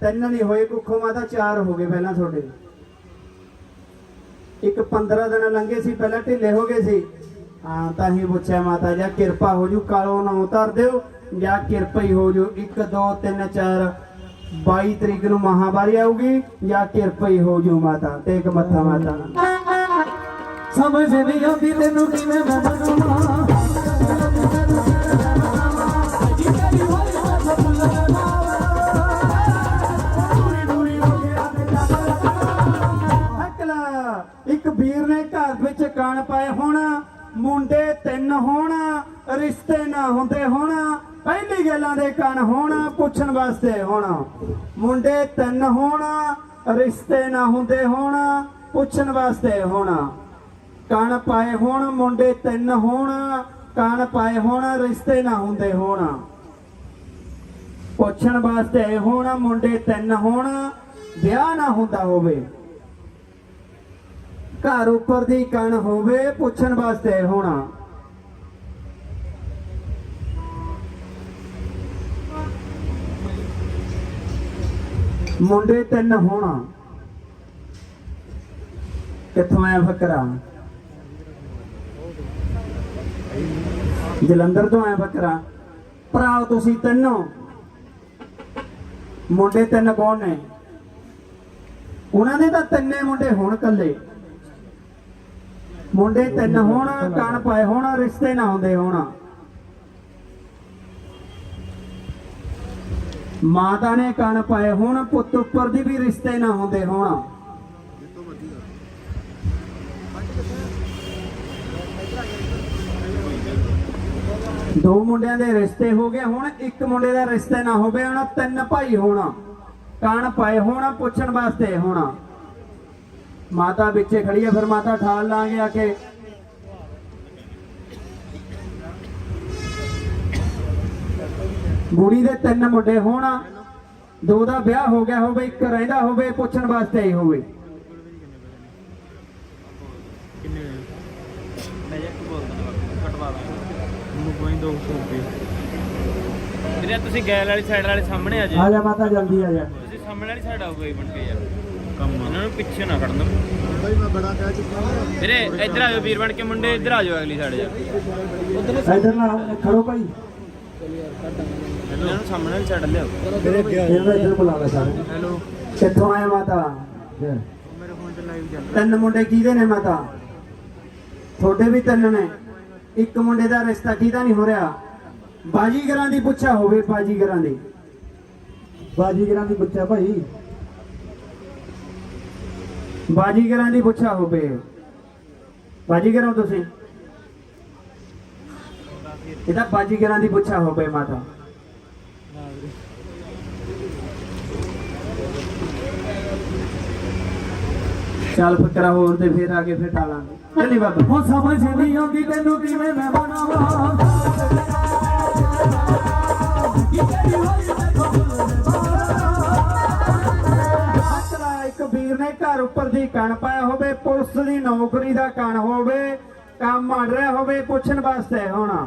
ਤਿੰਨ ਨਹੀਂ ਹੋਏ ਕੁੱਖੋਂ ਮਾਤਾ ਚਾਰ ਹੋ ਗਏ ਪਹਿਲਾਂ ਤੁਹਾਡੇ। ਇੱਕ 15 ਦਿਨ ਲੰਘੇ ਸੀ ਪਹਿਲਾਂ ਢਿੱਲੇ ਹੋ ਗਏ ਸੀ। ਹਾਂ ਤਾਂ ਹੀ ਪੁੱਛਿਆ ਮਾਤਾ ਜਾਂ ਕਿਰਪਾ ਹੋ ਜੂ ਕਾਲੋ ਨਾ ਉਤਾਰ ਦਿਓ। ਜਾਂ ਕਿਰਪਾ ਹੀ ਹੋ ਜੂ 1 2 3 4 22 ਤਰੀਕ ਨੂੰ ਮਹਾਵਾਰੀ ਆਊਗੀ ਜਾਂ ਕਿਰਪਾ ਹੀ ਹੋ ਜੂ ਮਾਤਾ ਟੇਕ ਮੱਥਾ ਮਾਤਾ ਸਮਝ ਨਹੀਂ ਆਉਂਦੀ ਤੈਨੂੰ ਕਿਵੇਂ ਮੈਂ ਮਨਾਵਾਂ ਹੋਈ ਵਿੱਚ ਕਣ ਪਾਏ ਮੁੰਡੇ ਤਿੰਨ ਹੋਣ, ਰਿਸ਼ਤੇ ਨਾ ਹੁੰਦੇ ਹੋਣ, ਪਹਿਲੀ ਗੱਲਾਂ ਦੇ ਕਣ ਹੋਣ, ਪੁੱਛਣ ਵਾਸਤੇ ਹੋਣਾ। ਮੁੰਡੇ ਤਿੰਨ ਹੋਣ, ਰਿਸ਼ਤੇ ਨਾ ਹੁੰਦੇ ਹੋਣ, ਪੁੱਛਣ ਵਾਸਤੇ ਹੋਣ। ਕਣ ਪਾਏ ਹੋਣ, ਮੁੰਡੇ ਤਿੰਨ ਹੋਣ ਕਣ ਪਾਏ ਹੋਣ, ਰਿਸ਼ਤੇ ਨਾ ਹੁੰਦੇ ਹੋਣ। ਪੁੱਛਣ ਵਾਸਤੇ ਹੋਣ, ਮੁੰਡੇ ਤਿੰਨ ਹੋਣ, ਵਿਆਹ ਨਾ ਹੁੰਦਾ ਹੋਵੇ। ਘਰ ਉੱਪਰ ਦੀ ਕਣ ਹੋਵੇ ਪੁੱਛਣ ਵਾਸਤੇ ਹੋਣਾ। ਮੁੰਡੇ ਤਿੰਨ ਹੋਣਾ। ਕਿੱਥੋਂ ਆਇਆ ਫਕਰਾ ਜਲੰਧਰ ਤੋਂ ਆਇਆ ਫਕਰਾ ਭਰਾ ਤੁਸੀਂ ਤਿੰਨੋਂ। ਮੁੰਡੇ ਤਿੰਨ ਕੌਣ ਨੇ? ਉਹਨਾਂ ਦੇ ਤਾਂ ਤਿੰਨੇ ਮੁੰਡੇ ਹੋਣ ਕੱਲੇ ਮੁੰਡੇ ਤਿੰਨ ਹੋਣ ਕਣ ਪਾਏ ਹੋਣ, ਰਿਸ਼ਤੇ ਨਾ ਹੁੰਦੇ ਹੋਣ। ਮਾਤਾ ਨੇ ਕਣ ਪਾਏ ਹੋਣ, ਪੁੱਤ ਉੱਪਰ ਦੀ ਵੀ ਰਿਸ਼ਤੇ ਨਾ ਹੁੰਦੇ ਹੋਣ। ਦੋ ਮੁੰਡਿਆਂ ਦੇ ਰਿਸ਼ਤੇ ਹੋ ਗਏ, ਹੁਣ ਇੱਕ ਮੁੰਡੇ ਦਾ ਰਿਸ਼ਤੇ ਨਾ ਹੋਵੇ, ਹੁਣ ਤਿੰਨ ਭਾਈ ਹੋਣਾ। ਕਣ ਪਾਏ ਹੋਣਾ, ਪੁੱਛਣ ਵਾਸਤੇ ਹੋਣਾ। ਮਾਤਾ ਵਿੱਚੇ ਖੜੀ ਹੈ ਫਿਰ ਮਾਤਾ ਠਾਲ ਲਾਂਗੇ ਆ ਕੇ। ਬੁੜੀ ਦੇ ਤਿੰਨ ਮੁੰਡੇ ਹੋਣ ਦੋ ਦਾ ਵਿਆਹ ਹੋ ਗਿਆ ਹੋਵੇ ਇੱਕ ਰਹਿੰਦਾ ਹੋਵੇ ਪੁੱਛਣ ਵਾਸਤੇ ਹੀ ਹੋਵੇ। ਕਿੰਨੇ ਮੈਂ ਜੇ ਕੀ ਬੋਲਦਾ ਕਟਵਾ ਦਾਂ ਨੂੰ ਕੋਈ 200 ਰੁਪਏ ਵੀਰੇ ਤੁਸੀਂ ਗੈਲ ਵਾਲੀ ਸਾਈਡ ਵਾਲੇ ਸਾਹਮਣੇ ਆ ਜੀ। ਆ ਜਾ ਮਾਤਾ ਜਲਦੀ ਆ ਜਾ। ਤੁਸੀਂ ਸਾਹਮਣੇ ਵਾਲੀ ਸਾਈਡ ਆਓ ਕੋਈ ਬਣ ਕੇ ਯਾਰ। ਕੰਮ ਇਹਨਾਂ ਨੂੰ ਪਿੱਛੇ ਨਾ ਖੜਨ ਬਈ ਮੈਂ ਬੜਾ ਕਹਿ ਚੁੱਕਾ ਹਾਂ। ਵੀਰੇ ਇੱਧਰ ਆ ਜਾਓ ਵੀਰ ਬਣ ਕੇ ਮੁੰਡੇ ਇੱਧਰ ਆ ਜਾਓ ਅਗਲੀ ਸਾਈਡ ਜਾ ਇਧਰ ਨਾ ਖੜੋ ਭਾਈ। ਇਹਨਾਂ ਨੂੰ ਸਾਹਮਣੇ ਵਾਲੀ ਸਾਈਡ ਲਿਆਓ। ਇਹਨਾਂ ਇੱਧਰ ਬੁਲਾ ਲੈ ਸਾਰੇ। ਹੈਲੋ। ਕਿੱਥੋਂ ਆਏ ਮਾਤਾ? ਮੇਰੇ ਫੋਨ ਤੇ ਲਾਈਵ ਚੱਲ ਤਿੰਨ ਮੁੰਡੇ ਕਿਹਦੇ ਨੇ ਮਾਤਾ? ਤੁਹਾਡੇ ਵੀ ਤਿੰਨ ਨੇ। ਇੱਕ ਮੁੰਡੇ ਦਾ ਰਿਸ਼ਤਾ ਕਿਹਦਾ ਨਹੀਂ ਹੋ ਰਿਹਾ? ਬਾਜੀਗਰਾਂ ਦੀ ਪੁੱਛਾ ਹੋਵੇ ਬਾਜੀਗਰਾਂ ਦੀ। ਬਾਜੀਗਰਾਂ ਦੀ ਬੱਚਾ ਭਾਈ। ਬਾਜੀਗਰਾਂ ਦੀ ਪੁੱਛਾ ਹੋਵੇ। ਬਾਜੀਗਰਾਂ ਤੁਸੀਂ? ਇਹਦਾ ਬਾਜੀਗਰਾਂ ਦੀ ਪੁੱਛਾ ਹੋਵੇ ਮਾਤਾ। ਚੱਲ ਫਕਰਾ ਹੋਰ ਤੇ ਫਿਰ ਕੇ ਫਿਰ ਟਾਲਾਂਗੇ ਚੱਲੀ ਬਾਬਾ। ਹੁਣ ਸਮਝ ਨਹੀਂ ਆਉਂਦੀ, ਤੈਨੂੰ ਕਿਵੇਂ ਮੈਂ ਮਨਾਵਾਂ ਘਰ ਉੱਪਰ ਦੀ ਕਣ ਪਾਇਆ ਹੋਵੇ ਪੁਲਿਸ ਦੀ ਨੌਕਰੀ ਦਾ ਕਣ ਹੋਵੇ ਕੰਮ ਆੜ ਰਿਹਾ ਹੋਵੇ ਪੁੱਛਣ ਵਾਸਤੇ ਹੋਣਾ।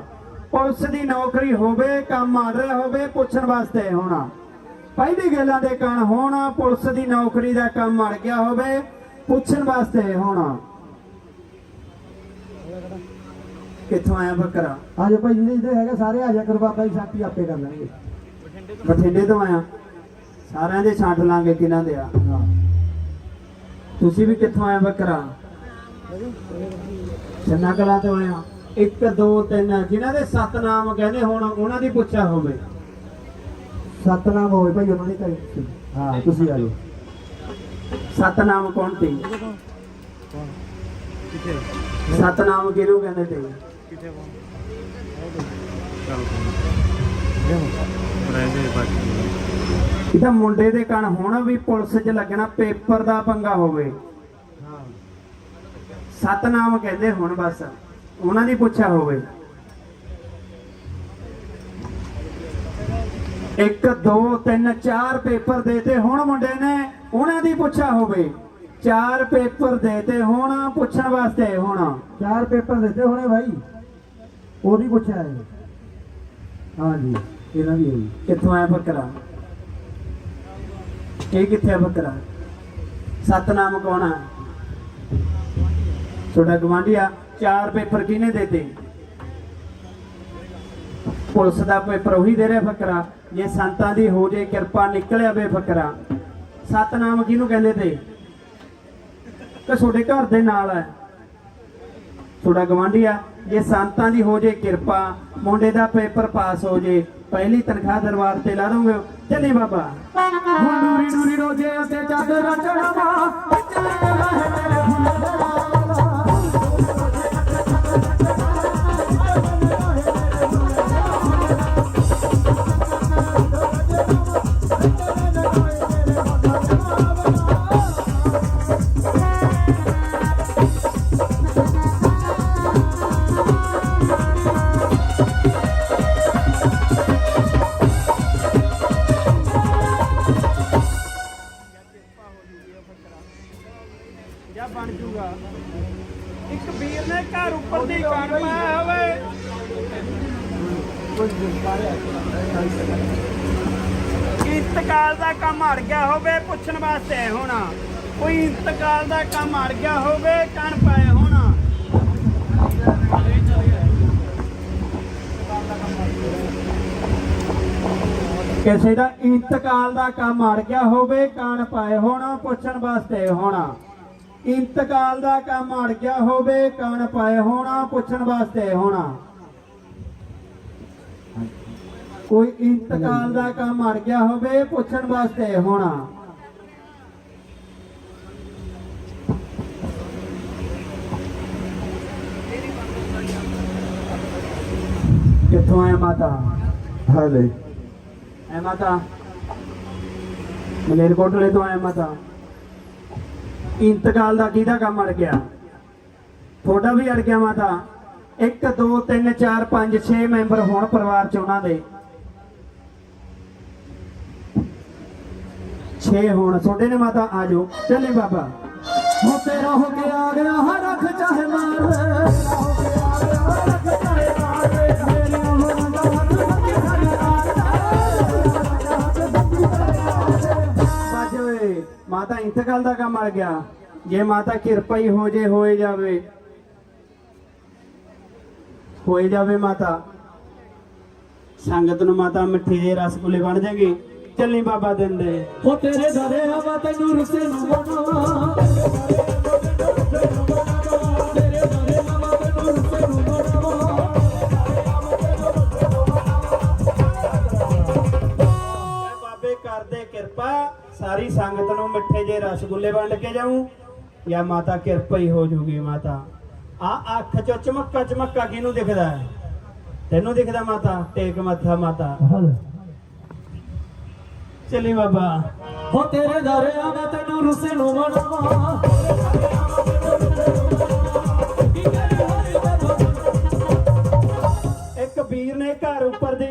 ਪੁਲਿਸ ਦੀ ਨੌਕਰੀ ਹੋਵੇ ਕੰਮ ਆੜ ਰਿਹਾ ਹੋਵੇ ਪੁੱਛਣ ਵਾਸਤੇ ਹੋਣਾ। ਪਹਿਲੀ ਗੱਲਾਂ ਦੇ ਕਣ ਹੋਣਾ ਪੁਲਿਸ ਦੀ ਨੌਕਰੀ ਦਾ ਕੰਮ ਅੜ ਗਿਆ ਹੋਵੇ ਪੁੱਛਣ ਵਾਸਤੇ ਹੋਣਾ। ਕਿੱਥੋਂ ਆਇਆ ਬੱਕਰਾ? ਆ ਜਾ ਭਾਈ ਜਿਹੜੇ ਜਿਹੜੇ ਹੈਗੇ ਸਾਰੇ ਆ ਜਾ ਕਰ ਬਾਬਾ ਜੀ ਸਾਥੀ ਆਪੇ ਕਰ ਲੈਣਗੇ। ਬਠਿੰਡੇ ਤੋਂ ਆਇਆ। ਸਾਰਿਆਂ ਦੇ ਛਾਂਟ ਲਾਂਗੇ ਕਿਹਨਾਂ ਦੇ ਆ? ਤੁਸੀਂ ਵੀ ਕਿੱਥੋਂ ਆਏ ਬੱਕਰਾ? ਚੰਨਾ ਕਲਾ ਤੋਂ ਆਇਆ 1 2 3 ਜਿਨ੍ਹਾਂ ਦੇ ਸੱਤ ਨਾਮ ਕਹਿੰਦੇ ਹੋਣ ਉਹਨਾਂ ਦੀ ਪੁੱਛਿਆ ਹੋਵੇ। ਸਤਨਾਮ ਹੋਵੇ ਭਾਈ ਉਹਨਾਂ ਦੇ ਘਰੇ। ਹਾਂ ਤੁਸੀਂ ਆ ਜਾਓ। ਸੱਤ ਨਾਮ ਕੌਣ ਤੇ ਕਿੱਥੇ? ਸੱਤ ਨਾਮ ਕਿਹਨੂੰ ਕਹਿੰਦੇ ਤੇ ਕਿੱਥੇ ਚਲ ਰਹਿ ਦੇ ਬਾਕੀ ਮੁੰਡੇ ਦੇ ਕਣ ਹੁਣ ਵੀ ਪੁਲਿਸ 'ਚ ਲੱਗਣਾ, ਪੇਪਰ ਦਾ ਪੰਗਾ ਹੋਵੇ। ਹਾਂ ਸੱਤ ਨਾਮ ਕਹਿੰਦੇ ਹੁਣ ਬਸ, ਉਹਨਾਂ ਦੀ ਪੁੱਛਿਆ ਹੋਵੇ। 1 2 3 4 ਪੇਪਰ ਦੇਤੇ ਹੁਣ ਮੁੰਡੇ ਨੇ, ਉਹਨਾਂ ਦੀ ਪੁੱਛਿਆ ਹੋਵੇ। ਚਾਰ ਪੇਪਰ ਦੇਤੇ ਹੁਣ ਪੁੱਛਣ ਵਾਸਤੇ ਹੁਣ। ਚਾਰ ਪੇਪਰ ਦਿੱਤੇ ਹੋਣੇ ਭਾਈ। ਉਹ ਪੁੱਛਿਆ ਹੈ। ਹਾਂ ਇਹਨਾਂ ਦੀ ਹੈ ਕਿੱਥੋਂ ਆਇਆ ਫਕਰਾ ਇਹ ਕਿੱਥੇ ਆ ਬੱਕਰਾ? ਸਤਨਾਮ ਕੌਣ ਆ? ਤੁਹਾਡਾ ਗਵਾਂਢੀਆ ਚਾਰ ਪੇਪਰ ਕਿਹਨੇ ਦਿੱਤੇ? ਪੁਲਿਸ ਦਾ ਪੇਪਰ ਉਹੀ ਦੇ ਰਿਹਾ ਫਕਰਾ ਜੇ ਸੰਤਾਂ ਦੀ ਹੋ ਜੇ ਕਿਰਪਾ ਨਿਕਲਿਆ ਵੇ ਫਕਰਾ ਸਤਨਾਮ ਕਿਹਨੂੰ ਕਹਿੰਦੇ ਤੇ? ਕਿ ਤੁਹਾਡੇ ਘਰ ਦੇ ਨਾਲ ਹੈ ਤੁਹਾਡਾ ਗਵਾਂਢੀਆ ਜੇ ਸੰਤਾਂ ਦੀ ਹੋ ਜੇ ਕਿਰਪਾ, ਮੁੰਡੇ ਦਾ ਪੇਪਰ ਪਾਸ ਹੋ ਜੇ ਪਹਿਲੀ ਤਨਖਾਹ ਦਰਬਾਰ ਤੇ ਲਾ ਦੋਗੇ ਚੱਲੇ ਬਾਬਾ। ਹੁਣ ਨੂਰੀ ਨੂਰੀ ਰੋਜੇ ਅਤੇ ਚਾਦਰਾਂ ਚੜਾਵਾ ਜਾਂ ਬਣ ਜੂਗਾ। ਇੱਕ ਵੀਰ ਨੇ ਘਰ ਉੱਪਰ ਦੀ ਕਣ ਪਾਇਆ ਹੋਵੇ। ਇੰਤਕਾਲ ਦਾ ਕੰਮ ਅੜ ਗਿਆ ਹੋਵੇ, ਪੁੱਛਣ ਵਾਸਤੇ ਹੋਣਾ। ਕੋਈ ਇੰਤਕਾਲ ਦਾ ਕੰਮ ਅੜ ਗਿਆ ਹੋਵੇ, ਕਣ ਪਾਏ ਹੋਣਾ। ਕਿਸੇ ਦਾ ਇੰਤਕਾਲ ਦਾ ਕੰਮ ਅੜ ਗਿਆ ਹੋਵੇ, ਕਣ ਪਾਏ ਹੋਣਾ, ਪੁੱਛਣ ਵਾਸਤੇ ਹੋਣਾ। ਇੰਤਕਾਲ ਦਾ ਕੰਮ ਅੜ ਗਿਆ ਹੋਵੇ ਕਣ ਪਾਏ ਹੋਣਾ ਪੁੱਛਣ ਵਾਸਤੇ ਹੋਣਾ। ਕੋਈ ਇੰਤਕਾਲ ਦਾ ਕੰਮ ਅੜ ਗਿਆ ਹੋਵੇ ਪੁੱਛਣ ਵਾਸਤੇ ਹੋਣਾ। ਕਿੱਥੋਂ ਆਇਆ ਮਾਤਾ? ਹਾਲੇ। ਐ ਮਾਤਾ। ਮਲੇਰਕੋਟਲੇ ਤੋਂ ਆਇਆ ਮਾਤਾ। ਇੰਤਕਾਲ ਦਾ ਕਿਹਦਾ ਕੰਮ ਅੜ ਗਿਆ? ਤੁਹਾਡਾ ਵੀ ਅੜ ਗਿਆ ਮਾਤਾ। 1 2 3 4 5 6 ਮੈਂਬਰ ਹੋਣ ਪਰਿਵਾਰ ਚ ਉਹਨਾਂ ਦੇ। 6 ਹੋਣ। ਤੁਹਾਡੇ ਨੇ ਮਾਤਾ, ਆ ਜਾਓ। ਚੱਲੇ ਬਾਬਾ। ਹੋ ਤੇਰਾ ਹੋ ਕੇ ਆ ਗਿਆ ਹਰ ਅੱਖ ਚਾਹੇ ਮਾਰ ਮਾਤਾ ਇੰਤਕਾਲ ਦਾ ਕੰਮ ਅੜ ਗਿਆ। ਜੇ ਮਾਤਾ ਕਿਰਪਾ ਹੀ ਹੋ ਜੇ, ਹੋਏ ਜਾਵੇ। ਹੋਏ ਜਾਵੇ ਮਾਤਾ। ਸੰਗਤ ਨੂੰ ਮਾਤਾ ਮਿੱਠੇ ਦੇ ਰਸਗੁੱਲੇ ਬਣ ਜਾਣਗੇ ਚੱਲੀ ਬਾਬਾ ਦਿੰਦੇ। ਹੋ ਤੇਰੇ ਦਰੇ ਆਵਾ ਤੈਨੂੰ ਰੁਸੇ ਨੂੰ ਬਣਾਵਾ ਸਾਰੀ ਸੰਗਤ ਨੂੰ ਮਿੱਠੇ ਜੇ ਰਸਗੁੱਲੇ ਵੰਡ ਕੇ ਜਾਉਂ ਯਾ ਮਾਤਾ ਕਿਰਪਾ ਹੀ ਹੋ ਜੂਗੀ ਮਾਤਾ। ਆ ਅੱਖ ਚ ਚਮਕਾ ਚਮਕਾ ਕਿਹਨੂੰ ਦਿਖਦਾ ਹੈ? ਤੈਨੂੰ ਦਿਖਦਾ ਮਾਤਾ ਟੇਕ ਮੱਥਾ ਮਾਤਾ। ਚਲੀ ਬਾਬਾ। ਹੋ ਤੇਰੇ ਦਰਿਆ ਮੈਂ ਤੈਨੂੰ ਰੁਸੇ ਨੂੰ ਮਨਾਵਾਂ। ਇੱਕ ਵੀਰ ਨੇ ਘਰ ਉੱਪਰ ਦੀ